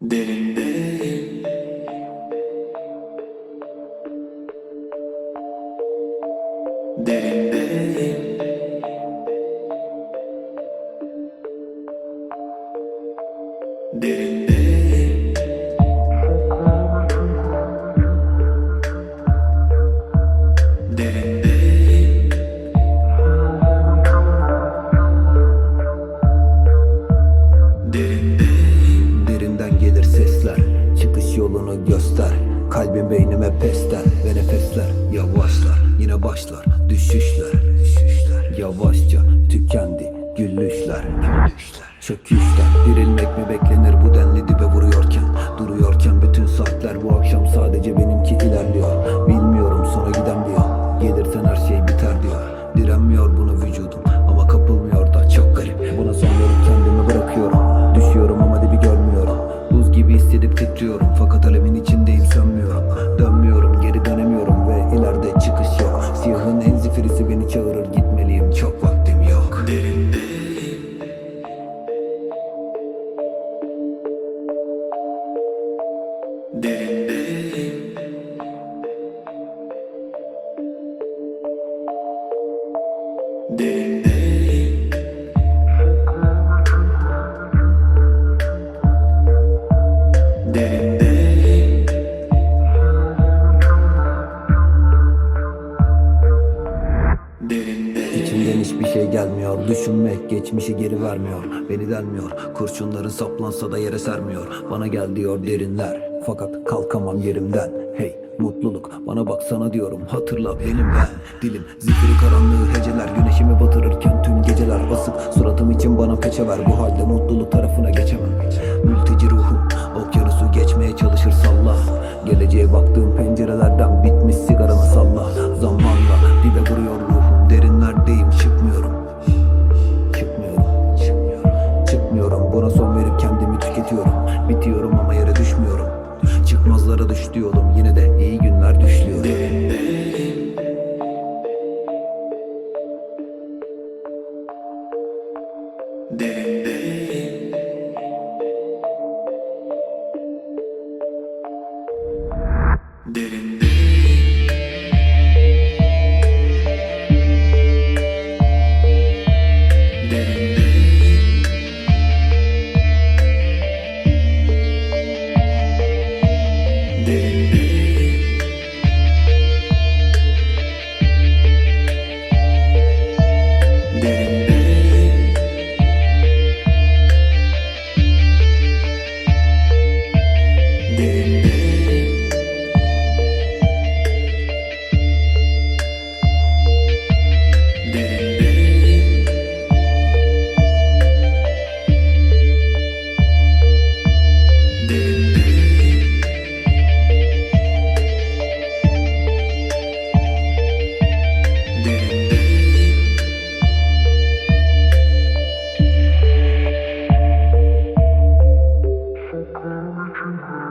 Derindeyim Derindeyim Derindeyim Derindeyim yolunu göster. Kalbim beynime pesler Ve nefesler yavaşlar. Yine başlar düşüşler Düşüşler. Yavaşça tükendi güllüşler Güllüşler. Çöküşler Dirilmek mi beklenir bu denli dibe vuruyorken? Duruyorken bütün saatler bu akşam titriyorum Fakat alemin içindeyim sönmüyorum. Dönmüyorum geri dönemiyorum ve ileride çıkış yok. Siyahın en zifirisi beni çağırır gitmeliyim. Çok vaktim yok. Derindeyim Derindeyim Derindeyim hiçbir şey gelmiyor. Düşünmek geçmişi geri vermiyor. Beni delmiyor. Kurşunların saplansa da yere sermiyor. Bana gel diyor derinler. Fakat kalkamam yerimden. Hey mutluluk. Bana baksana diyorum. Hatırla benim ben. Dilim zifiri karanlığı heceler. Güneşimi batırırken tüm geceler basık Suratım için bana peçe ver. Bu halde mutluluk tarafına geçemem. Mülteci ruhum Okyanusu geçmeye çalışır salla. Geleceğe baktığım pencerelerden Bitmiş sigaranı salla. Zamanla dibe vuruyor ruhum. Derinlerdeyim çıkmıyorum Yere düşmüyorum. Çıkmazlara düştü yolum Yine de iyi günler düşlüyorum. Derindeyim Mm-hmm.